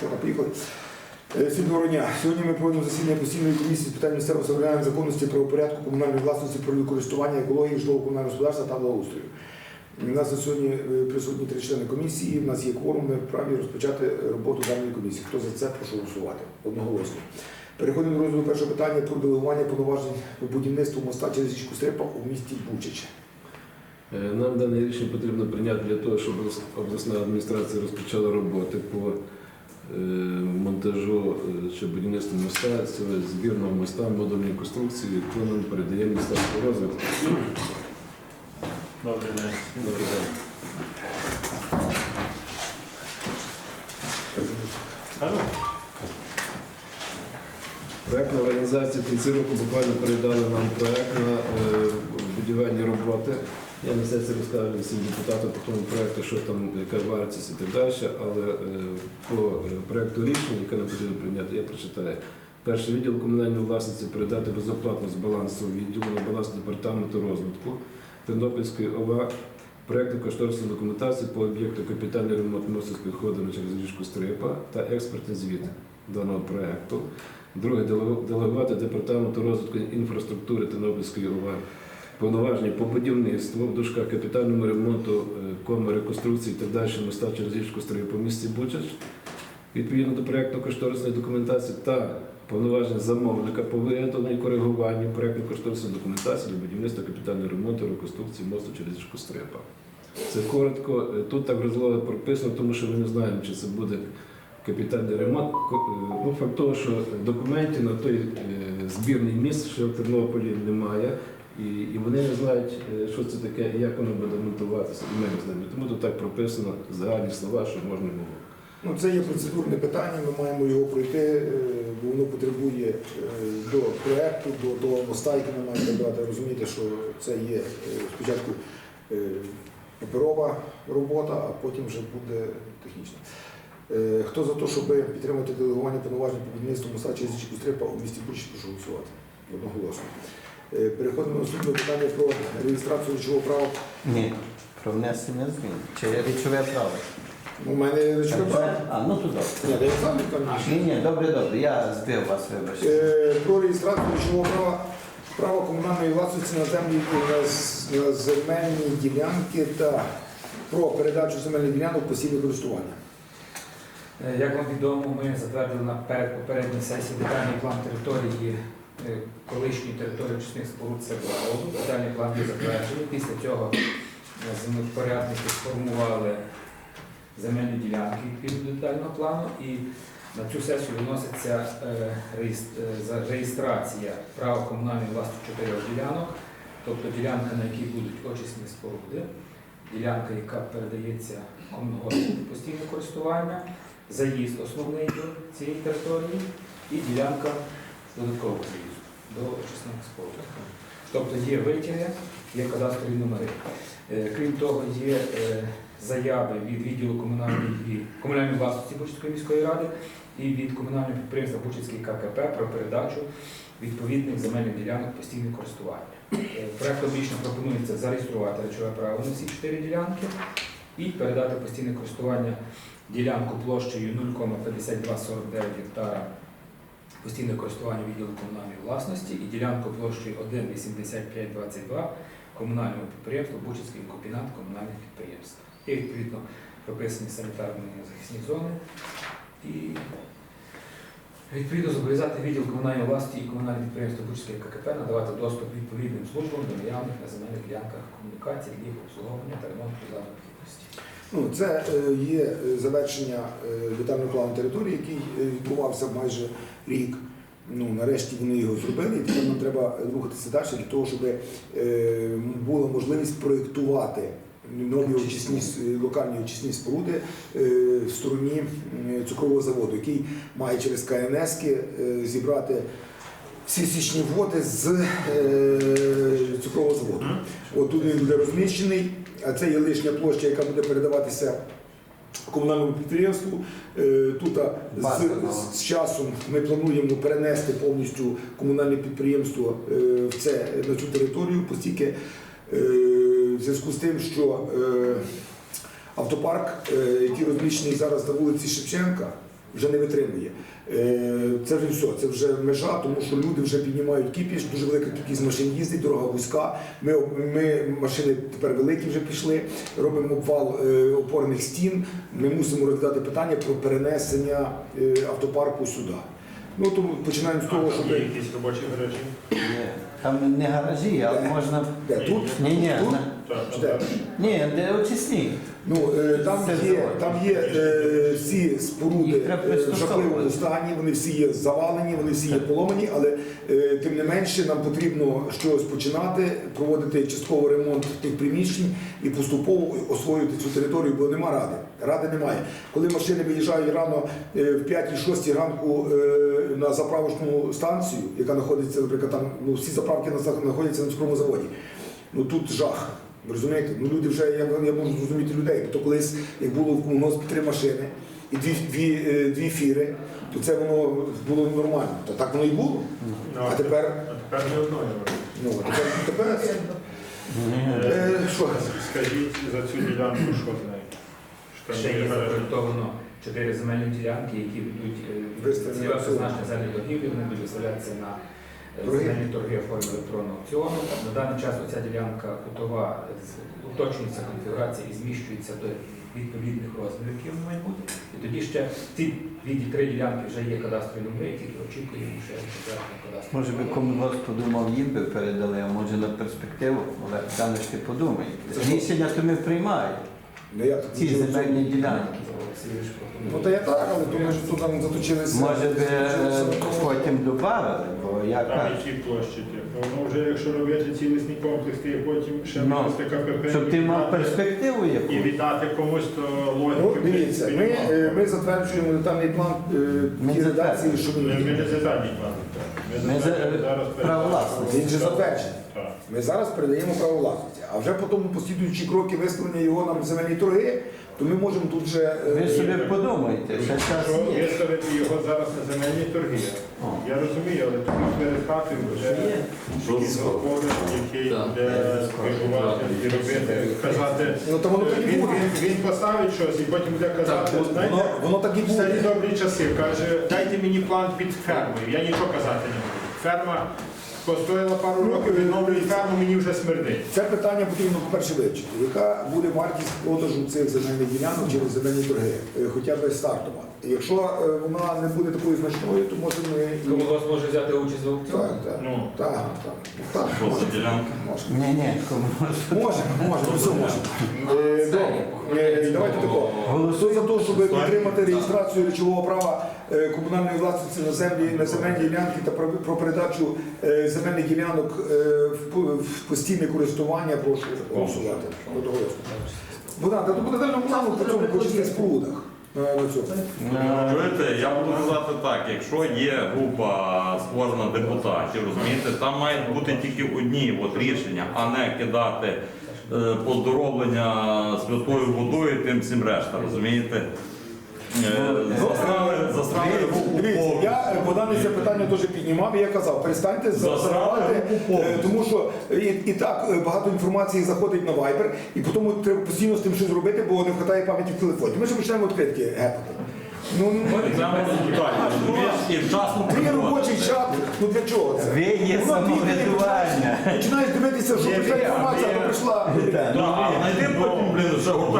Що там, поїхали? Е, дня. Сьогодні ми проводимо засідання постійної комісії з питань місцевого самоврядування, законності, правопорядку, комунальної власності, користування, екології, житлового комунального господарства та благоустрою. У нас на сьогодні е, присутні три члени комісії. У нас є кворум, ми вправі розпочати роботу даної комісії. Хто за це, прошу голосувати одноголосно. Переходимо до розгляду першого питання про делегування повноважень по будівництву моста через річку Стрипа у місті Бучач. Е, Нам дане рішення потрібно прийняти для того, щоб обласна адміністрація розпочала роботи по монтажу е, чи будівництву моста, цього збірного моста, модульної конструкції, яку нам передає Міністерство розвитку. Добрий день. Добрий день. Алло. Проектна організація в кінці року буквально передали нам проект на е, будівельні роботи. Я на сесії розкажу всім депутатам по тому проекту, що там, яка вартість і так далі, але е, по е, проекту рішення, яке нам потрібно прийняти, я прочитаю. Перший відділ комунальної власності передати безоплатно з балансу відділу на баланс департаменту розвитку Тернопільської ОВА проєктну кошторисну документацію по об'єкту капітальний ремонт мосту з підходами через річку Стрипа та експертний звіт даного проєкту. Друге делегувати департаменту розвитку інфраструктури Тернопільської ОВА повноваження по будівництву в дужках капітальному ремонту, е, коми, реконструкції і так далі моста через річку Стрипа в місті Бучач відповідно до проєкту кошторисної документації та повноваження замовника по виготовленню і коригуванню проєкту кошторисної документації для будівництва капітального ремонту реконструкції мосту через річку Стрипа. Це коротко. Е, Тут так розлого прописано, тому що ми не знаємо, чи це буде капітальний ремонт. Е, Ну, факт того, що документів на той збірний міст ще в Тернополі немає. І, і вони не знають, е, що це таке і як воно буде монтуватися. І ми не знаємо. Тому тут так прописано загальні слова, що можна було. Ну, це є процедурне питання, ми маємо його пройти, е, бо воно потребує е, до проекту, до того моста, який ми маємо прибрати. Розумієте, що це є спочатку паперова робота, а потім вже буде технічна. Хто за те, щоб підтримати делегування повноважень по будівництву моста через річку Стрипа у місті Бучі, прошу голосувати одноголосно. Е, Переходимо до наступного питання про реєстрацію речового права. Ні, про внесення змін. Чи річове право? У мене речове право. А, ну то добре. Ні, я сам Ні, ні, добре, добре. Я збив вас, вибачте. Е, про реєстрацію речового права права комунальної власності на землі на, з- на земельні ділянки та про передачу земельних ділянок в постійне користування. Е, Як вам відомо, ми затвердили на перед попередній сесії детальний план території колишньої території очисних споруд Сербороду. Детальний план є затверджений. Після цього е, землепорядники сформували земельні ділянки відповідно детального плану і на цю сесію виноситься е, е, реєстрація права комунальної власності чотирьох ділянок, тобто ділянка, на якій будуть очисні споруди, ділянка, яка передається комунгоспу в постійне користування, заїзд основний до цієї території і ділянка додаткового заїзду до очисних споруд. Тобто є витяги, є кадастрові номери. Е, Крім того, є е, заяви від відділу комунальної, комунальної власності Бучицької міської ради і від комунального підприємства Бучицький ККП про передачу відповідних земельних ділянок постійне користування. Е, Проектом рішення пропонується зареєструвати речове право на всі чотири ділянки і передати постійне користування ділянку площею 0,5249 гектара постійне користування відділу комунальної власності і ділянку площею 1,8522 комунального підприємства Бучицький комбінат комунальних підприємств. Є відповідно прописані санітарні захисні зони і відповідно зобов'язати відділ комунальної власності і комунальне підприємство Бучицьке ККП надавати доступ відповідним службам до наявних на земельних ділянках комунікацій, їх обслуговування та ремонту за необхідності. Ну, це е, є е, завершення е, детального плану території, який відбувався майже рік. Ну, нарешті вони його зробили, і тепер нам треба рухатися далі для того, щоб е, була можливість проєктувати нові очисні локальні очисні споруди е, в стороні цукрового заводу, який має через КНС е, зібрати всі січні води з е, цукрового заводу. От він буде розміщений, а це є лишня площа, яка буде передаватися комунальному підприємству. Е, Тут з, з часом ми плануємо перенести повністю комунальне підприємство е, в це, на цю територію, оскільки е, в зв'язку з тим, що автопарк, який розміщений зараз на вулиці Шевченка, вже не витримує. Е, Це вже все, це вже межа, тому що люди вже піднімають кіпіш, дуже велика кількість машин їздить, дорога вузька. Ми, ми машини тепер великі вже пішли, робимо обвал е, опорних стін. Ми мусимо розглядати питання про перенесення е, автопарку сюди. Ну тому починаємо з того, щоб Є якісь робочі гаражі? Там не гаражі, але можна. Де, тут? Ні, ні, Тут? Де? ні, де очисні. Ну, е, там є, там є е, всі споруди е, в жахливому стані, вони всі є завалені, вони всі є поломані, але е, тим не менше нам потрібно щось починати, проводити частковий ремонт тих приміщень і поступово освоювати цю територію, бо нема ради. Ради немає. Коли машини виїжджають рано е, в 5-6 ранку е, на заправочну станцію, яка знаходиться, наприклад, там ну, всі заправки на- знаходяться на цукровому заводі. Ну тут жах. Розумієте? Ну люди вже я, я можу зрозуміти людей. То колись, як було в комунгоспі три машини і дві, дві, е, дві фіри, то це воно було нормально. То так воно і було. Ну, А тепер, А тепер не одної. ну а тепер, тепер е, що? Скажіть за цю ділянку, що з нею? Ще є гаражі? запроєктовано чотири земельні ділянки, які будуть на призначення землі торгівлі, вони будуть виставлятися на е, Торги. формі електронного аукціону. На даний час оця ділянка кутова уточнюється конфігурація і зміщується до відповідних розмірів, які вони мають бути. І тоді ще ці дві три ділянки вже є кадастрові номери, які очікуємо ще кадастру. Може би комунгосп подумав, їм би передали, а може на перспективу, але там ж ти подумай. Рішення то ми приймаємо. Ну, як так? Ці земельні ділянки. Ну то я так, але ми ж тут там заточилися. Може би е, заточилися. потім додали, бо я Там кажу. які площі ті. Ну вже якщо робити цілісний комплекс, ти потім ще Ну, вивести КПП Щоб ти мав перспективу і віддати комусь, то Ну, логіки. дивіться, ми, е, ми затверджуємо детальний план е, Ми в тій редакції, що Ми, ми він не задні плани. Ми за- зараз право власності. Він же затверджений. Так. Ми зараз передаємо право власності, а вже потім послідуючі кроки виставлення його на земельні торги, то ми можемо тут вже е, Ви собі подумайте, ще час Що є. виставити його зараз на земельні торги. О. Я розумію, але тут перед хатою вже Є. якийсь який Так. буде вибувати і робити, казати. Ну, то воно так і він, буде. він, він поставить щось і потім буде казати, воно, знаєте, воно так і в старі буде. добрі часи каже, дайте мені план під фермою. Я нічого казати не буду. Ферма постояла пару років, відновлює ферму, мені вже смердить. Це питання потрібно, по-перше, вивчити. Яка буде вартість продажу цих земельних ділянок через земельні торги, Е, хоча б стартова. Якщо е, вона не буде такою значною, то може ми. Комунгос може взяти участь в аукціоні. Так, так, Ну. так, так, так, Що може. за ділянка? Може. Ні, ні, комунгосп. Може, може, все може. Е, Добре, давайте тако. Голосуй за те, щоб підтримати реєстрацію речового права комунальної власності на землі на земельні ділянки та про, передачу е, земельних ділянок е, в, постійне користування. Прошу голосувати. Богдан, та буде плану по цьому по чистих спорудах. е. Чуєте, я буду казати так, якщо є група створена депутатів, розумієте, там мають бути тільки одні от рішення, а не кидати е, поздоровлення святою водою тим всім решта, розумієте? Е, Засрали, засрали руку Дивіться, повністю. я е, Богдану це питання дуже піднімав, і я казав, перестаньте Засрали руку е, тому що і, і так е, багато інформації заходить на Viber, і потім треба постійно з тим щось робити, бо не вистачає пам'яті в телефоні. Ми ж починаємо відкритки гепати. Ну, ну? І вчасно Твій робочий чат, ну для чого це? Ви є Воно дві самоврядування. Починаєш дивитися, що прийшла інформація, то прийшла. А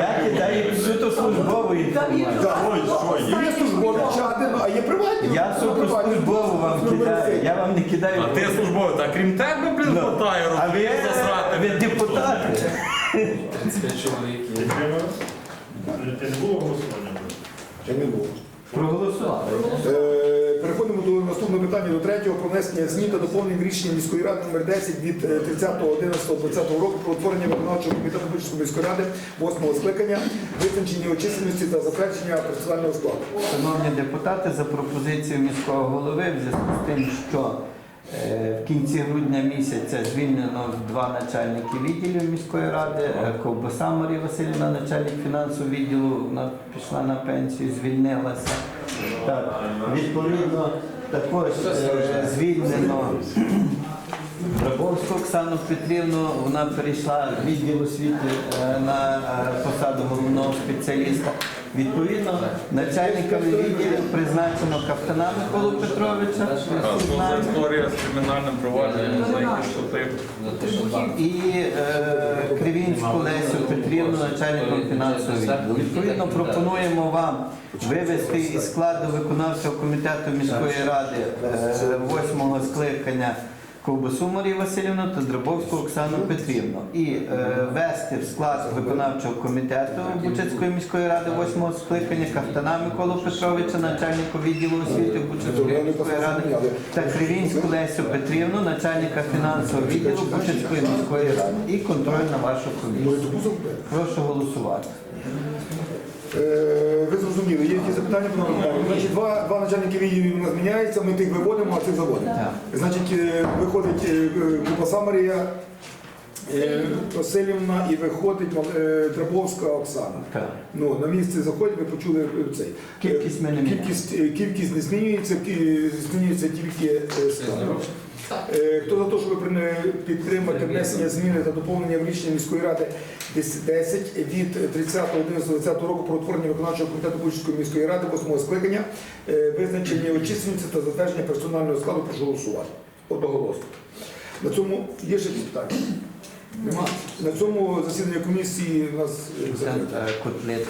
Я кидаю службову інформацію. Ой, що, Є службові чати, ну, а є приватні. Я Ну, суто приватні. службову вам Ну, кидаю. Я вам не кидаю. А ти службовий, так крім тебе, блін, Ну. хватає, А ви, розумієш, засрати. ви депутати. 35 чоловік. Ти не було голосування? Ще не було. Проголосували. Е, Переходимо до наступного питання, до третього про внесення змін та доповнень рішення міської ради номер 10 від е, 30.11.20 року про утворення виконавчого комітету Бучівської міської ради 8 скликання, визначення очисленості та затвердження персонального складу. Шановні депутати, за пропозицією міського голови, в зв'язку з тим, що е, в кінці грудня місяця звільнено два начальники відділів міської ради. Е, Ковбаса Марія Васильівна, начальник фінансового відділу, вона пішла на пенсію, звільнилася. Так, відповідно, також е, звільнено Рабовську Оксану Петрівну, вона перейшла в відділ освіти е, на е, посаду головного спеціаліста. Відповідно, начальника відділу призначено Кафтана Миколу Петровича. А що за історія з кримінальним провадженням за які суди? і е, Кривінську Лесю Петрівну, начальником фінансового відділу. Відповідно, пропонуємо вам вивести із складу виконавчого комітету міської ради е, восьмого скликання Ковбасу Марію Васильівну та Драбовську Оксану Петрівну і е, вести в склад виконавчого комітету Бучицької міської ради восьмого скликання Кафтана Миколу Петровича, начальника відділу освіти Бучицької міської ради та Кривінську Лесю Петрівну, начальника фінансового відділу Бучицької міської ради. І контроль на вашу комісію. Прошу голосувати. Е, Ви зрозуміли, є якісь запитання про? Значить, два, два начальники відділів у нас міняються, ми тих виводимо, а цих заводимо. Значить, е, виходить е, е, Купаса Марія е, Васильівна і виходить Драбовська Оксана. Ну, на місце заходять, ви почули цей. Кількість не. Кількість, кількість не змінюється, змінюється тільки склад. Е, Хто за те, щоб підтримати внесення зміни та доповнення в рішення міської ради 10 від 30.11.2020 року про утворення виконавчого комітету Бучівської міської ради 8 скликання, е, визначення його та затвердження персонального складу, прошу голосувати. Одноголосно. На цьому є ще питання? Нема. На цьому засідання комісії у нас е, закрите. це